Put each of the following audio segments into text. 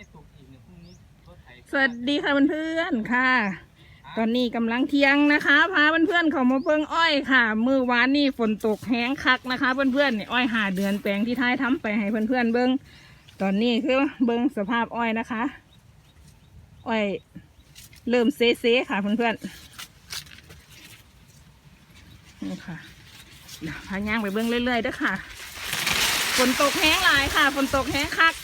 ไม่ตกอีกเนี่ยพรุ่งนี้รถไถสวัสดีค่ะเพื่อนๆค่ะ ตอนนี้กำลังเที่ยงนะคะ พาเพื่อนๆเขามาเบิ่งอ้อยค่ะ มือวานนี่ฝนตกแห้งคักนะคะ เพื่อนๆนี่อ้อยหาเดือนแปลงที่ท้ายทำไปให้เพื่อนๆเบิ่งตอนนี้คือเบิ่งสภาพอ้อยนะคะ อ้อยเริ่มเซเซๆค่ะเพื่อนๆนี่ค่ะเดี๋ยวพาย่างไปเบิ่งเรื่อยๆเด้อค่ะ ฝนตกแห้งหลายค่ะ ฝนตกแห้งคัก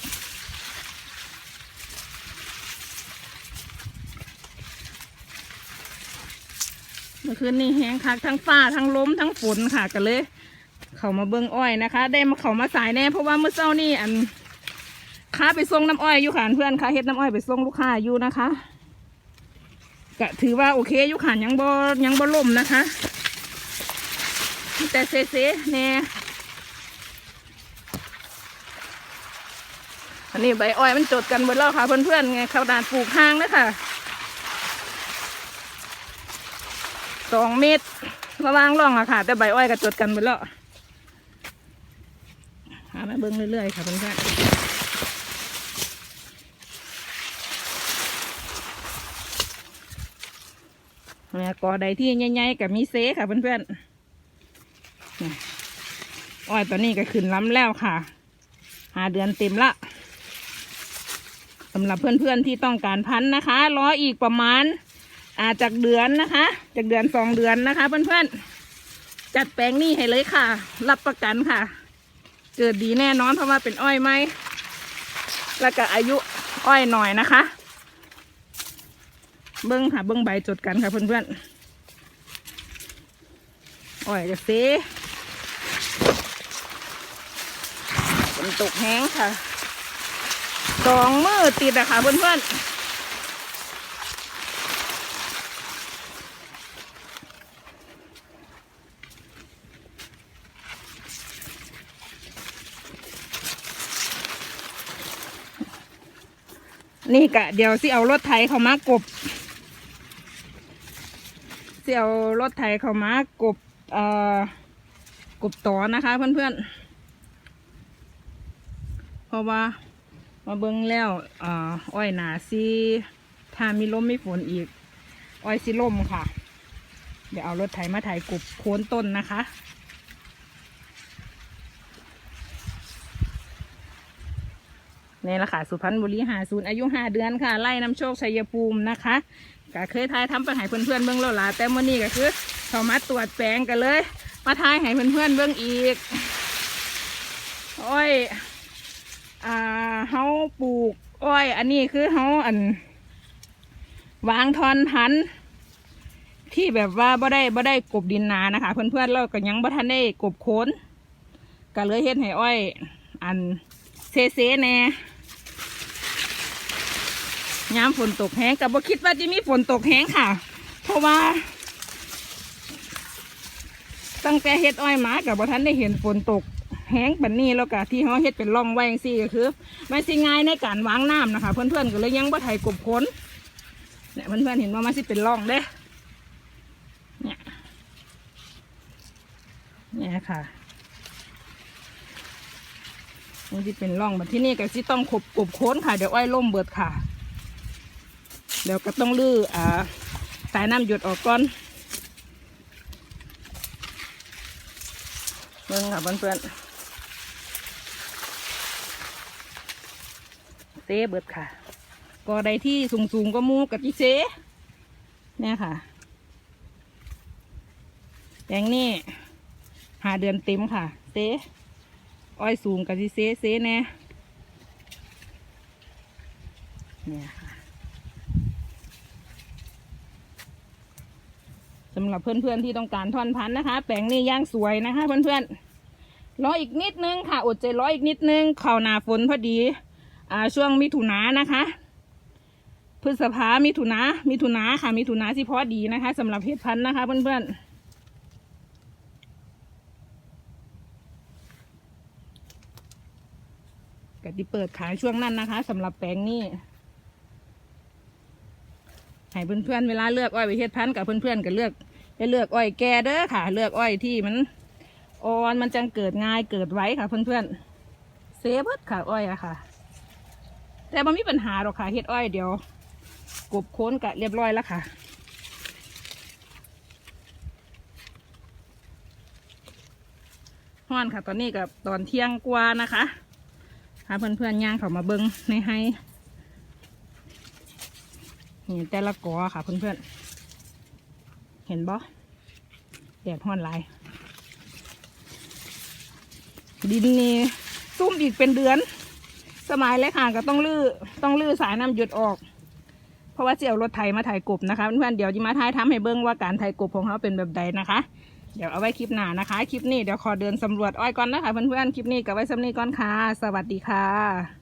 มื่อคืนนี้แห้งคักทั้งฟ้าทั้งลมทั้งฝนค่ะกันเลย เขามาเบิ้งอ้อยนะคะ ได้มาเขามาสายแน่เพราะว่าเมื่อเช้านี่อันค้าไปส่งน้ำอ้อยอยู่ขานเพื่อนค้าเฮ็ดน้ำอ้อยไปส่งลูกค้าอยู่นะคะก็ถือว่าโอเคอยู่ขานยังบ่ยังบ่ล่มนะคะ แต่เซเซแน่อันนี้ใบอ้อยมันจดกันหมดแล้วค่ะเพื่อนๆไงเขาดานปลูกห้างนะคะ สองเมตรระวางร่องอะค่ะ แต่ใบอ้อยก็จดกันหมดแล้วหามาเบิ้งเรื่อยๆค่ะเพื่อนๆเนี่ยกอใดที่ใหญ่ๆกับมีเซค่ะเพื่อนๆอ้อยตอนนี้ก็ขึ้นล้ำแล้วค่ะ หาเดือนเต็มละสำหรับเพื่อนๆที่ต้องการพันธุ์นะคะ รออีกประมาณ อาจากเดือนนะคะ จากเดือนสองเดือนนะคะ เพื่อนๆ จัดแปลงนี่ให้เลยค่ะ รับประกันค่ะ เกิดดีแน่นอนเพราะว่าเป็นอ้อยไหม แล้วก็อายุอ้อยหน่อยนะคะ เบิ้งค่ะ เบิ้งใบจดกันค่ะเพื่อนๆ อ้อยจะเซฝนตกแห้งค่ะสองมือติดอะค่ะเพื่อนๆ นี่กะเดี๋ยวสิเอารถไถเขามากบสิเอารถไถเขามากบเอ่อกบต่อนะคะ เพื่อนๆ เพราะว่ามาเบิ้งแล้วอ่าอ้อยหนาซีถ้ามีลมไมีฝนอีก อ้อยสิล่มค่ะ เดี๋ยวเอารถไถมาไถกบโคนต้นนะคะ นี่แหละค่ะสุพรรณบุรีหาศูนย์อายุห้าเดือนค่ะ ไล่น้ำโชคชัยภูมินะคะก็เคยทายทำไปให้เพื่อนๆเบื้องแล้วล่ะแต่เมื่อนี้ก็คือเขามาตรวจแปลงกันเลย มาทายให้เพื่อนๆเบื้องอีกอ้อยอ่าเฮาปลูกอ้อย อันนี้คือเฮาอัน วางทอนพันธุ์ที่แบบว่าบ่ได้บ่ได้กบดินนานะคะ เพื่อนๆเราก็ยังบ่ทันได้กบโคนก็เลยเฮ็ดให้อ้อย อันเซเซแน่ ยามฝนตกแห้งกับบ่คิดว่าจะมีฝนตกแห้งค่ะ เพราะว่า ตั้งแต่เฮ็ดอ้อยมากับบ่ทันได้เห็นฝนตกแห้งแบบนี้แล้วก็ที่เขาเฮ็ดเป็นร่องไว้จังซี่ก็คือมันสิง่ายในการวางน้ำนะคะ เพื่อนๆก็เลยยังบ่ไถกบค้นเนี่ยเพื่อนๆเห็นว่ามันสิเป็นร่องเด้เนี่ยเนี่ยค่ะมันจะเป็นร่องแบบที่นี่ก็สิต้องขบกบโค้นค่ะเดี๋ยวอ้อยล่มเบิดค่ะ เดี๋ยวก็ต้องลื้ออ่าสายน้ำหยดออกก่อนเบิ่งค่ะเพื่อนๆเซเบิดค่ะ ก็ใดที่สูงๆก็มูกับที่เซเนี่ยค่ะแปลงนี่หาเดือนเต็มค่ะ เซอ้อยสูงกับที่เซเซแน่เนี่ยค่ะ สำหรับเพื่อนๆที่ต้องการทอนพันธุ์นะคะ แปลงนี้ย่างสวยนะคะ เพื่อนๆรออีกนิดนึงค่ะ อดใจรออีกนิดนึงเข่านาฝนพอดี อ่าช่วงมิถุนานะคะพฤษภามิถุนามิถุนาค่ะ มิถุนาที่พอดีนะคะสำหรับเห็ดพันธุ์นะคะ เพื่อนๆกติเปิดขายช่วงนั้นนะคะสำหรับแปลงนี้ให้เพื่อนๆเวลาเลือกอ้อยไปเฮ็ดพันธุ์กับเพื่อนๆก็เลือก จะเลือกอ้อยแก่เด้อค่ะ เลือกอ้อยที่มันอ่อนมันจังเกิดง่ายเกิดไว้ค่ะเพื่อนๆเซฟเบิดค่ะอ้อยอะค่ะ แต่มันมีปัญหาหรอกค่ะเฮ็ดอ้อยเดี๋ยวกบโค้นกะเรียบร้อยแล้วค่ะฮ้อนค่ะ ตอนนี้กับตอนเที่ยงกว่านะคะพาเพื่อนๆย่างเขามาเบิ้งในให้นี่แต่ละกอค่ะเพื่อนๆ เห็นบ่แดดฮ้อนหลายดินนี่ซุ่มอีกเป็นเดือน สมัยเลยค่ะก็ต้องลื้อต้องลื้อสายน้ำหยุดออก เพราะว่าเจียวรถไถมาถ่ายกบนะคะเพื่อนๆเดี๋ยวจะมาถ่ายทำให้เบิ้งว่าการถ่ายกบของเขาเป็นแบบใดนะคะ เดี๋ยวเอาไว้คลิปหน้านะคะ คลิปนี้เดี๋ยวขอเดินสำรวจอ้อยก่อนนะคะเพื่อนๆคลิปนี้กับไว้สำนีก่อนค่ะ สวัสดีค่ะ